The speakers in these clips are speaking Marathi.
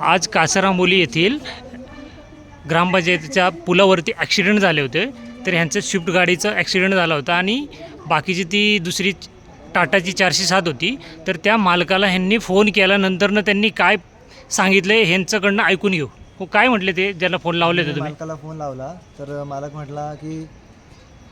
आज कासारामोली येथील ग्रामपंचायतीच्या पुलावरती ॲक्सिडेंट झाले होते. तर ह्यांचं स्विफ्ट गाडीचं ॲक्सिडेंट झाला होता आणि बाकीची ती दुसरी टाटाची चारशे सात होती. तर त्या मालकाला ह्यांनी फोन केल्यानंतरनं त्यांनी काय सांगितलं ह्यांच्याकडनं ऐकून घेऊ. हो काय म्हटले ते? ज्यांना फोन लावले होते तुम्ही. मालकाला फोन लावला. तर मालक म्हटला की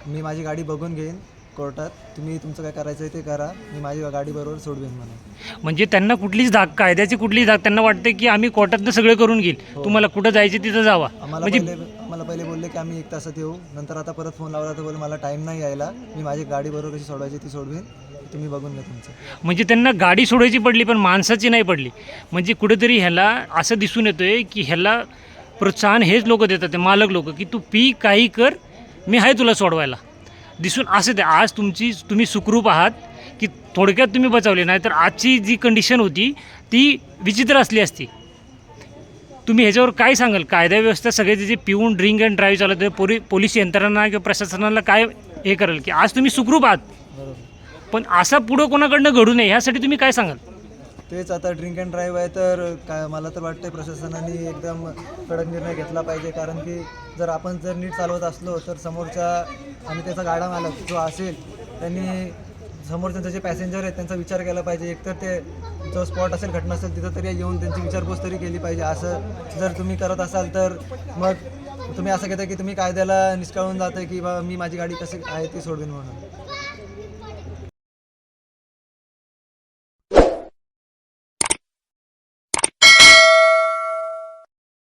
मी माझी गाडी बघून घेईन. कोर्टात तुम्ही तुमचं काय करायचं आहे ते करा. मी माझी गाडी बरोबर सोडवेन म्हणून. म्हणजे त्यांना कुठलीच धाक कायद्याची कुठलीच धाक त्यांना वाटते की आम्ही कोर्टातनं सगळं करून घेईल. तुम्हाला कुठं जायचं तिथं जावा. आम्हाला म्हणजे पहिले आम्हाला पहिले बोलले की आम्ही एक तासात येऊ. नंतर आता परत फोन लावला तर बोल मला टाईम नाही यायला. मी माझी गाडी बरोबर कशी सोडवायची ती सोडवेन. तुम्ही बघून घ्या तुमचं. म्हणजे त्यांना गाडी सोडायची पडली पण माणसाची नाही पडली. म्हणजे कुठेतरी ह्याला असं दिसून येतोय की ह्याला प्रोत्साहन हेच लोक देतात ते मालक लोक की तू पी काही कर मी आहे तुला सोडवायला. दिसून असं ते आज तुमची तुम्ही सुखरूप आहात की थोडक्यात तुम्ही बचावले नाही तर आजची जी कंडिशन होती ती विचित्र असली असती. तुम्ही ह्याच्यावर काय सांगाल? कायदा व्यवस्था सगळे जे पिऊन ड्रिंक अँड ड्राईव्ह चालत आहे, पोरी पोलीस यंत्रणा किंवा प्रशासनाला काय हे करेल की आज तुम्ही सुखरूप आहात. पण असं पुढं कोणाकडनं घडू नये ह्यासाठी तुम्ही काय सांगाल? तेच आता ड्रिंक अँड ड्राईव्ह आहे तर काय मला तर वाटतं प्रशासनाने एकदम कडक निर्णय घेतला पाहिजे. कारण की जर आपण जर नीट चालवत असलो तर समोरच्या आणि त्याचा गाडा मालक जो असेल त्यांनी समोरच्या जे पॅसेंजर आहेत त्यांचा विचार केला पाहिजे. एकतर ते जो स्पॉट असेल घटना असेल तिथं तरी येऊन त्यांची विचारपूस तरी केली पाहिजे. असं जर तुम्ही करत असाल तर मग तुम्ही असं घेता की तुम्ही कायद्याला निष्काळून जातं की बा मी माझी गाडी कशी आहे ती सोडवीन म्हणून.